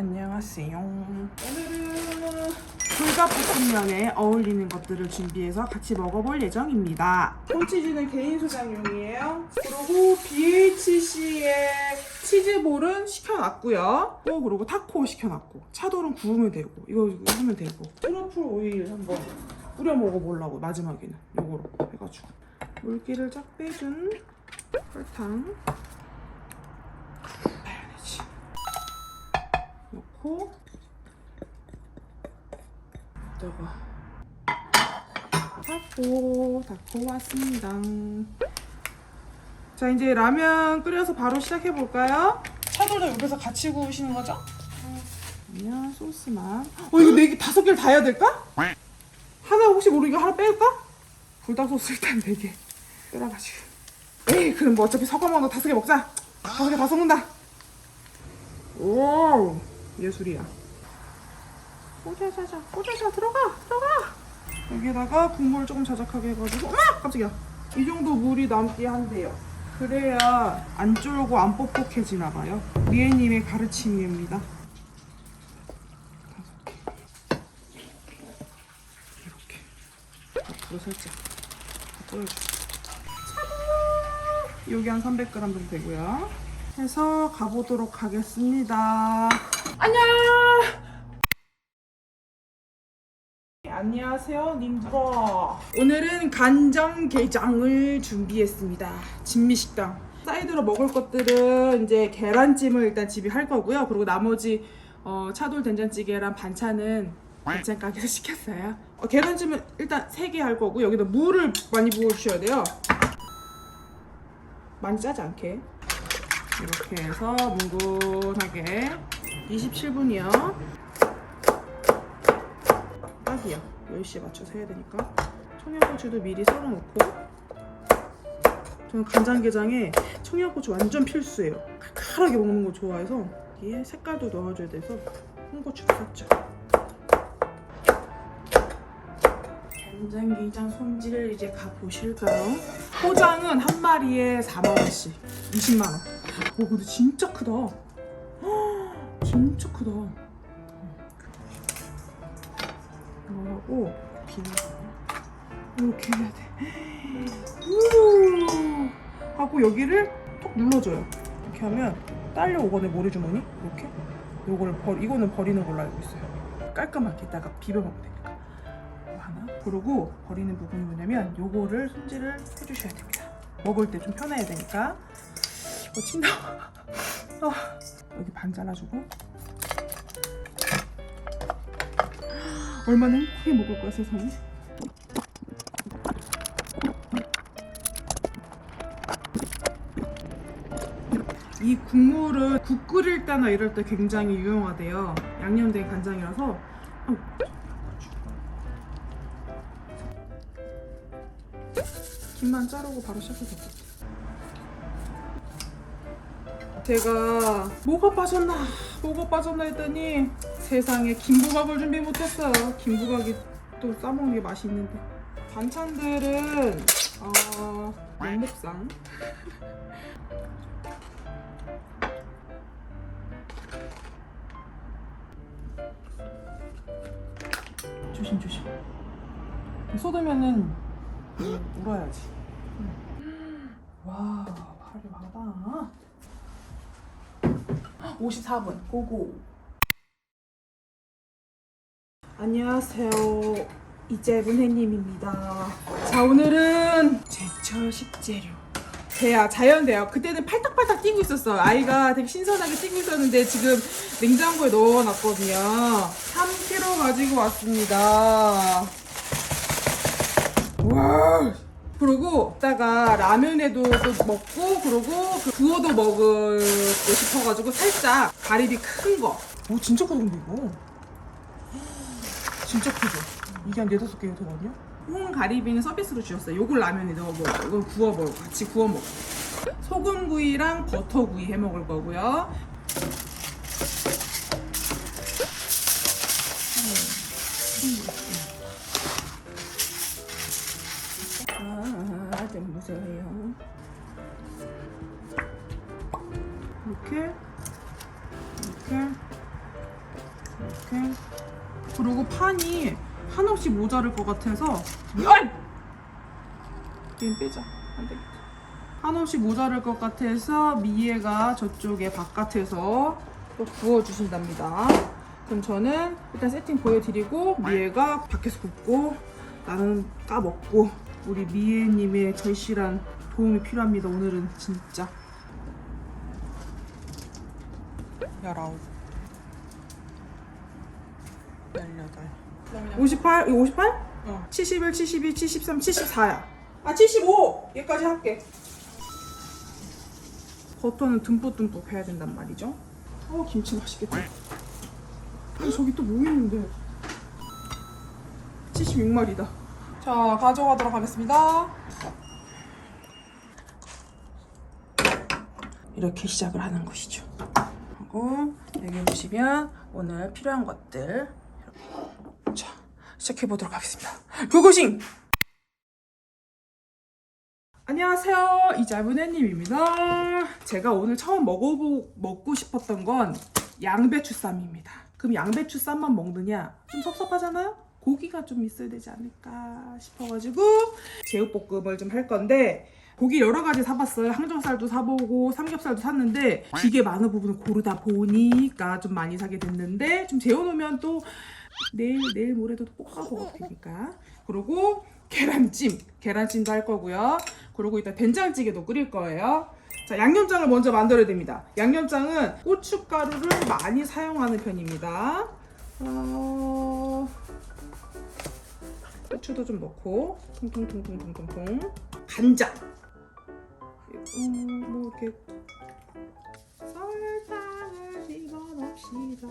안녕하세요. 오늘은 불닭볶음면에 어울리는 것들을 준비해서 같이 먹어볼 예정입니다. 홈치즈는 개인 소장용이에요. 그리고 BHC의 치즈볼은 시켜놨고요. 또 그리고 타코 시켜놨고 차돌은 구우면 되고 이거, 하면 되고 트러플 오일 한번 뿌려 먹어보려고 마지막에는 요거로 해가지고 물기를 쫙 빼준 설탕 넣고 이따가 닫고 닫고 왔습니다 자 이제 라면 끓여서 바로 시작해 볼까요? 차돌도 옆에서 같이 구우시는 거죠? 그냥 소스만 어 이거 네개 다섯 개를 다 해야 될까? 하나 혹시 모르니까 하나 뺄까? 불닭 소스 일단 네개 끓여가지고 에이 그럼 뭐 어차피 섞어 먹는 거 다섯 개 먹자 다섯 개 다 섞는다 오 예술이야. 오자자자 오자자 들어가 들어가! 여기다가 국물 조금 자작하게 해가지고 어머! 깜짝이야. 이 정도 물이 남게 한대요. 그래야 안 쫄고 안 뻑뻑해지나 봐요. 리에님의 가르침입니다. 다섯 개. 이렇게. 앞으로 살짝 뿌려주세요 여기 한 300g 정도 되고요. 해서 가보도록 하겠습니다 안녕! 안녕하세요 님들아 오늘은 간장게장을 준비했습니다. 진미식당. 사이드로 먹을 것들은 이제 계란찜을 일단 집에 할 거고요. 그리고 나머지 어, 차돌 된장찌개랑 반찬은 반찬 가게에서 시켰어요. 어, 계란찜은 일단 3개 할 거고 여기다 물을 많이 부어주셔야 돼요. 많이 짜지 않게. 이렇게 해서 뭉근하게 27분이요. 딱이야. 10시에 맞춰서 해야 되니까. 청양고추도 미리 썰어놓고. 저는 간장게장에 청양고추 완전 필수예요. 칼칼하게 먹는 거 좋아해서 뒤에 색깔도 넣어줘야 돼서 홍고추도 샀죠. 간장게장 손질 이제 가보실까요? 포장은 한 마리에 4만원씩. 20만원. 오 근데 진짜 크다 헉, 진짜 크다. 이거 하고 비벼 이렇게 해야 돼. 우! 하고 여기를 톡 눌러줘요. 이렇게 하면 딸려오거든요 모래주머니. 이렇게. 요거를 버 이거는 버리는 걸로 알고 있어요. 깔끔하게 이따가 비벼 먹으면 되니까. 하나 그리고 버리는 부분이 뭐냐면 요거를 손질을 해주셔야 됩니다. 먹을 때 좀 편해야 되니까. 어, 침 나와 아, 여기 반 잘라주고 얼마나 행복하게 먹을 거야 세상에? 이 국물은 국 끓일 때나 이럴 때 굉장히 유용하대요. 양념된 간장이라서. 어. 김만 자르고 바로 시작해도 될것 같아요. 제가 뭐가 빠졌나 뭐가 빠졌나 했더니 세상에 김부각을 준비 못했어요. 김부각이 또 싸먹는 게 맛이 있는데. 반찬들은 어, 양목상. 조심 조심. 쏟으면은 울어야지. 와 화려하다. 54분. 고고 안녕하세요. 이재분 혜님입니다. 자 오늘은 제철 식재료. 대야 자연대야. 그때는 팔딱팔딱 뛰고 있었어요 아이가 되게 신선하게 뛰고 있었는데 지금 냉장고에 넣어놨거든요. 3kg 가지고 왔습니다. 와! 그리고 이따가 라면에도 또 먹고 그리고 그 구워도 먹고 싶어가지고 살짝 가리비 큰 거. 오 진짜 크다 근데 이거. 진짜 크죠? 이게 한 네다섯 개 되거든요. 홍 가리비는 서비스로 주셨어요. 요걸 라면에 넣어 먹어. 이건 구워 먹어. 같이 구워 먹어. 소금구이랑 버터구이 해 먹을 거고요. 판이 한없이 모자랄 것 같아서! 얘는 빼자. 안 되겠다. 한없이 모자랄 것 같아서 미애가 저쪽에 바깥에서 또 구워주신답니다. 그럼 저는 일단 세팅 보여드리고 미애가 밖에서 굽고 나는 까먹고 우리 미애님의 절실한 도움이 필요합니다. 오늘은 진짜. 열아홉, 열여덟, 58? 이거 58? 어. 71, 72, 73, 74야. 아, 75! 얘까지 할게. 버터는 듬뿍듬뿍 해야 된단 말이죠. 어, 김치 맛있겠다. 어, 저기 또 뭐 있는데? 76마리다. 자, 가져가도록 하겠습니다. 이렇게 시작을 하는 것이죠. 하고 여기 보시면 오늘 필요한 것들 자 시작해 보도록 하겠습니다. 고고싱! 안녕하세요 이자분해님입니다. 제가 오늘 처음 먹어보 먹고 싶었던 건 양배추 쌈입니다. 그럼 양배추 쌈만 먹느냐? 좀 섭섭하잖아요. 고기가 좀 있어야 되지 않을까 싶어가지고 제육볶음을 좀 할 건데 고기 여러 가지 사봤어요. 항정살도 사보고 삼겹살도 샀는데 기계 많은 부분을 고르다 보니까 좀 많이 사게 됐는데 좀 재워놓으면 또 내일 내일 모레도 또 볶아서 먹을 테니까 그리고 계란찜 계란찜도 할 거고요. 그리고 이따 된장찌개도 끓일 거예요. 자 양념장을 먼저 만들어야 됩니다. 양념장은 고춧가루를 많이 사용하는 편입니다. 어... 고추도 좀 넣고 통통통통통통통 간장 음, 뭐 이렇게 설탕을 집어넣읍시다.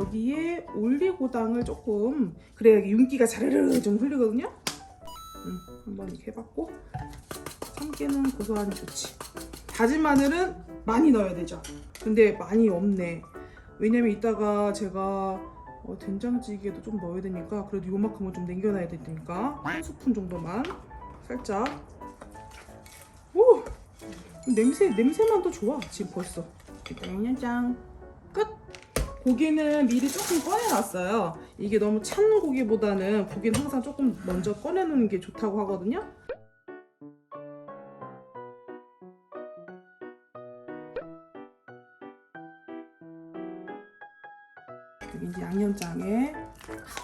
여기에 올리고당을 조금 그래야 윤기가 자르르 좀 흘리거든요. 음, 한번 이렇게 해봤고 참깨는 고소하니 좋지. 다진 마늘은 많이 넣어야 되죠. 근데 많이 없네. 왜냐면 이따가 제가 어, 된장찌개도 좀 넣어야 되니까 그래도 요만큼은 좀 남겨놔야 되니까 한 스푼 정도만 살짝 오 냄새 냄새만 도 좋아 지금 벌써 양념장 끝 고기는 미리 조금 꺼내놨어요 이게 너무 찬 고기보다는 고기는 항상 조금 먼저 꺼내놓는 게 좋다고 하거든요 이제 양념장에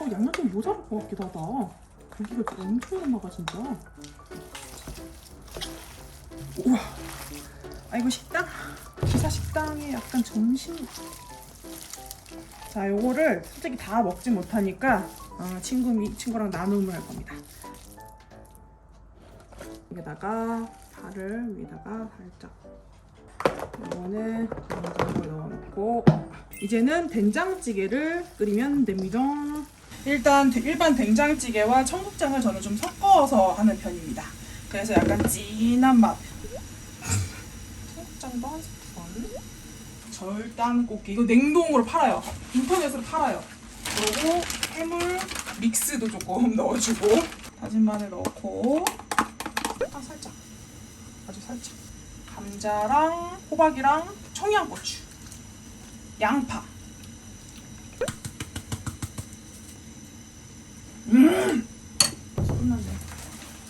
어, 양념장 모자랄 것 같기도 하다 고기가 엄청 남아가 진짜 우와. 아 이거 식당? 기사 식당에 약간 점심. 자, 요거를 솔직히 다 먹지 못하니까 어, 친구 친구랑 나눔을 할 겁니다. 여기다가 파를 위에다가 살짝. 이거는 간장을 넣어놓고 이제는 된장찌개를 끓이면 됩니다. 일단 일반 된장찌개와 청국장을 저는 좀 섞어서 하는 편입니다. 그래서 약간 진한 맛. 청국장도 한. 절단고기 이거 냉동으로 팔아요. 인터넷으로 팔아요. 그리고 해물 믹스도 조금 넣어주고 다진 마늘 넣고 아 살짝 아주 살짝 감자랑 호박이랑 청양고추 양파 음 끝났네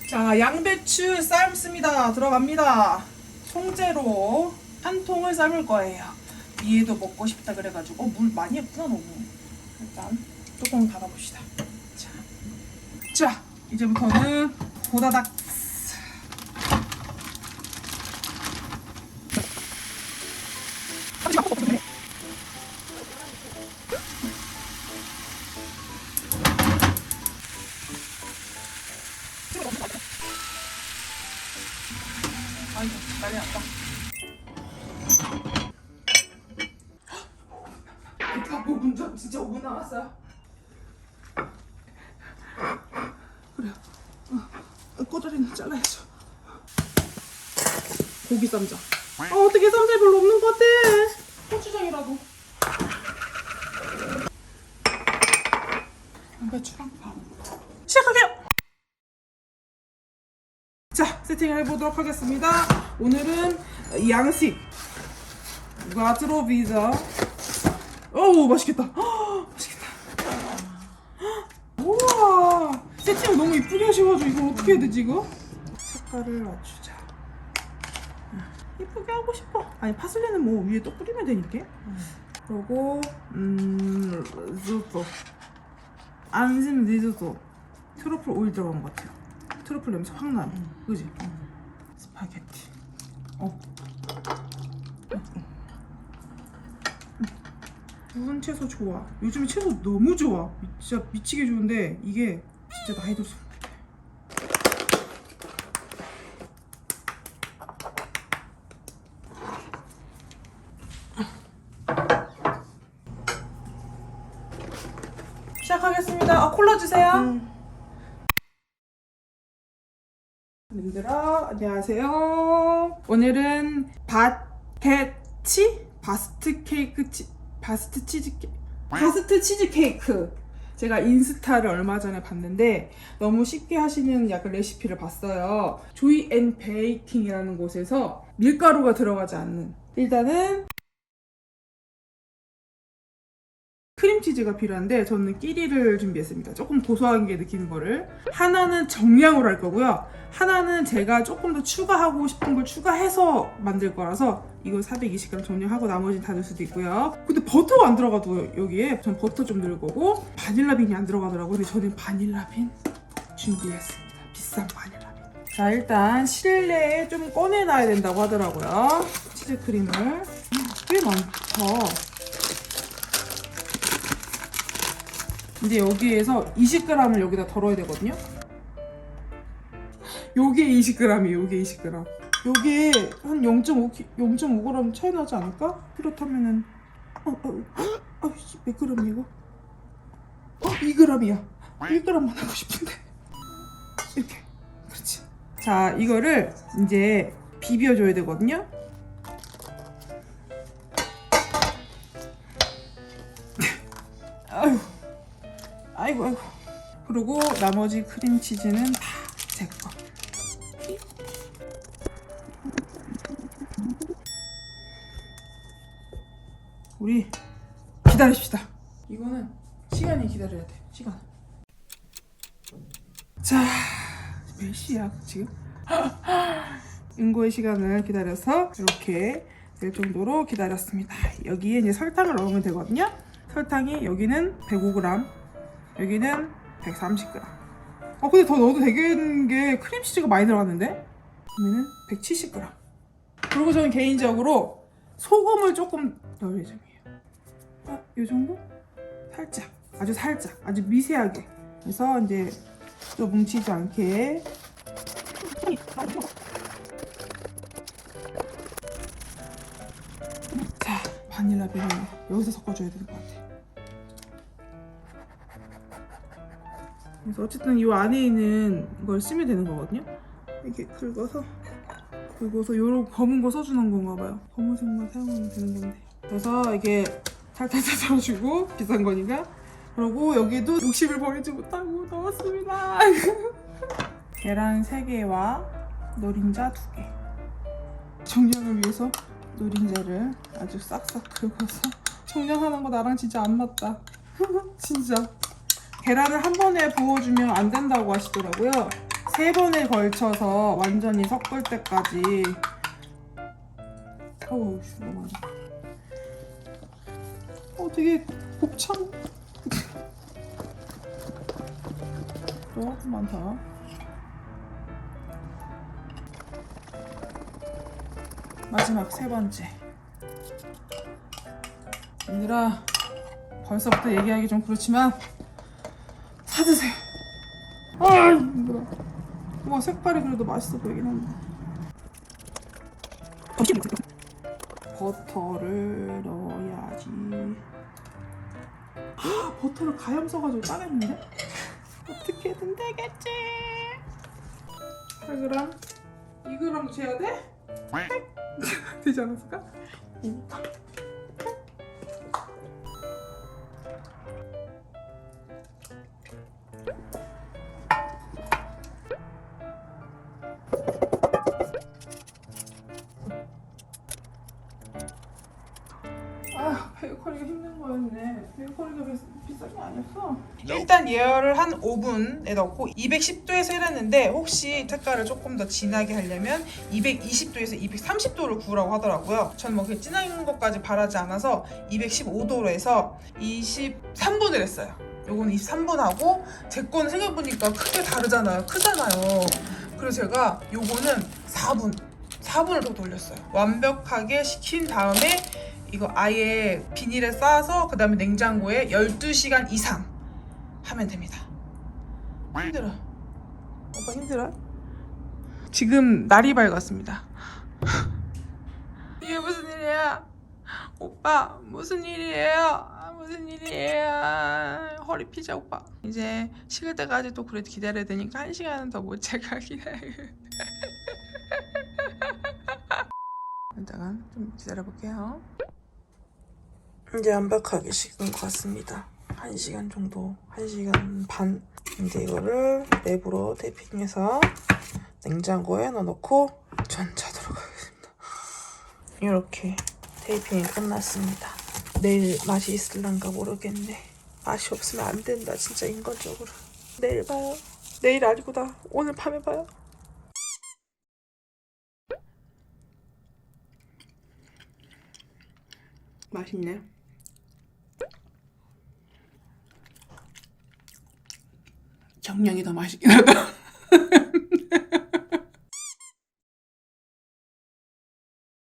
자, 양배추 삶습니다. 들어갑니다. 송재로 한 통을 삶을 거예요. 위에도 먹고 싶다 그래가지고 어, 물 많이 했구나 너무. 일단 뚜껑 닫아봅시다. 자, 자 이제부터는 보다닥. 아이고 난리 났다. 다 5분 전 진짜 5분 남았어요. 그래. 어, 꼬다리는 잘라야죠. 고기 쌈장. 어, 어떻게 쌈장 별로 없는 것 같아. 고추장이라도. 양배추랑 밥. 시작할게요. 자, 세팅을 해보도록 하겠습니다. 오늘은 양식, 과트로 비자, 어우 맛있겠다. 헉, 맛있겠다. 우와 세팅을 너무 이쁘게 하셔가지고 이거 어떻게 해야 되지 이거? 색깔을 맞추자. 이쁘게 하고 싶어. 아니 파슬리는 뭐 위에 또 뿌리면 되니까. 그리고 음 리조또. 안심 리조또. 트러플 오일 들어간 것 같아요. 트러플 냄새 확 나네. 그지? 스파게티. 어. 무슨 채소 좋아? 요즘에 채소 너무 좋아. 미- 진짜 미치게 좋은데 이게 진짜 나이 들수록 시작하겠습니다. 아 콜라 주세요. 님들아 안녕하세요. 오늘은 바게치 바스트 케이크 치 바스트 치즈 케 바스트 치즈 케이크 제가 인스타를 얼마 전에 봤는데 너무 쉽게 하시는 약간 레시피를 봤어요. 조이 앤 베이킹이라는 곳에서 밀가루가 들어가지 않는 일단은 크림치즈가 필요한데 저는 끼리를 준비했습니다. 조금 고소한 게 느끼는 거를 하나는 정량으로 할 거고요. 하나는 제가 조금 더 추가하고 싶은 걸 추가해서 만들 거라서 이거 420g 정량하고 나머지는 다 넣을 수도 있고요. 근데 버터가 안 들어가도 여기에 전 버터 좀 넣을 거고 바닐라빈이 안 들어가더라고요. 근데 저는 바닐라빈 준비했습니다. 비싼 바닐라빈. 자 일단 실내에 좀 꺼내놔야 된다고 하더라고요. 치즈 크림을 꽤 많다. 이제 여기에서 20g을 여기다 덜어야 되거든요. 요게 20g이에요. 요게 20g. 요게 한 0.5 0.5g 차이 나지 않을까? 그렇다면은 어, 어, 아, 씨, 몇 g이야 이거? 어, 2g이야. 1g만 하고 싶은데. 이렇게. 그렇지. 자, 이거를 이제 비벼줘야 되거든요. 아이고 그리고 나머지 크림치즈는 다 제 거. 우리 기다립시다. 이거는 시간이 기다려야 돼. 시간. 자, 몇 시야 지금? 인고의 시간을 기다려서 이렇게 될 정도로 기다렸습니다. 여기에 이제 설탕을 넣으면 되거든요. 설탕이 여기는 105g, 여기는 130g. 아 근데 더 넣어도 되겠는 게 크림치즈가 많이 들어갔는데? 그러면은 170g. 그리고 저는 개인적으로 소금을 조금 넣을 예정이에요. 아, 이 정도? 살짝, 아주 살짝, 아주 미세하게. 그래서 이제 또 뭉치지 않게. 자, 바닐라 비를 여기서 섞어줘야 되는 것 같아. 그래서 어쨌든 이 안에 있는 걸 쓰면 되는 거거든요. 이렇게 긁어서 긁어서 요런 검은 거 써주는 건가 봐요. 검은색만 사용하면 되는 건데. 그래서 이게 탈탈탈 썰어주고 비싼 거니까. 그리고 여기도 욕심을 버리지 못하고 넣었습니다. 계란 3개와 노린자 2개. 정량을 위해서 노린자를 아주 싹싹 긁어서 정량하는 거 나랑 진짜 안 맞다. 진짜. 계란을 한 번에 부어주면 안 된다고 하시더라고요. 세 번에 걸쳐서 완전히 섞을 때까지. 어우, 씨, 너무. 어, 되게 곱창. 조금 많다. 마지막 세 번째. 얘들아, 벌써부터 얘기하기 좀 그렇지만 사드세요. 아 힘들어. 와 색깔이 그래도 맛있어 보이긴 한데. 버터를 넣어야지. 아, 버터를 가염 써가지고 짜냈는데? 어떻게든 되겠지. 8g? 2g 재야 돼? 되지 않았을까? 5분에 넣고 210도에서 일했는데 혹시 색깔을 조금 더 진하게 하려면 220도에서 230도를 구우라고 하더라고요. 저는 뭐 그렇게 진한 것까지 바라지 않아서 215도로 해서 23분을 했어요. 요거는 23분 하고 제 거는 생각해보니까 크게 다르잖아요. 크잖아요. 그래서 제가 요거는 4분 4분을 더 돌렸어요. 완벽하게 식힌 다음에 이거 아예 비닐에 싸서 그 다음에 냉장고에 12시간 이상 하면 됩니다. 힘들어. 오빠 힘들어? 지금 날이 밝았습니다. 이게 무슨 일이야? 오빠 무슨 일이에요? 아, 무슨 일이에요? 허리 피자 오빠. 이제 식을 때까지 또 그래도 기다려야 되니까 한 시간은 더못 제가 기다려. 잠깐 좀 기다려 볼게요. 이제 완벽하게 식은 것 같습니다. 1시간 정도, 1시간 반. 이제 이거를 랩으로 테이핑해서 냉장고에 넣어놓고 전자도록 하겠습니다. 이렇게 테이핑이 끝났습니다. 내일 맛이 있을란가 모르겠네. 맛이 없으면 안 된다, 진짜 인간적으로. 내일 봐요. 내일 아니구나. 오늘 밤에 봐요. 맛있네. 정량이 더 맛있긴 하다.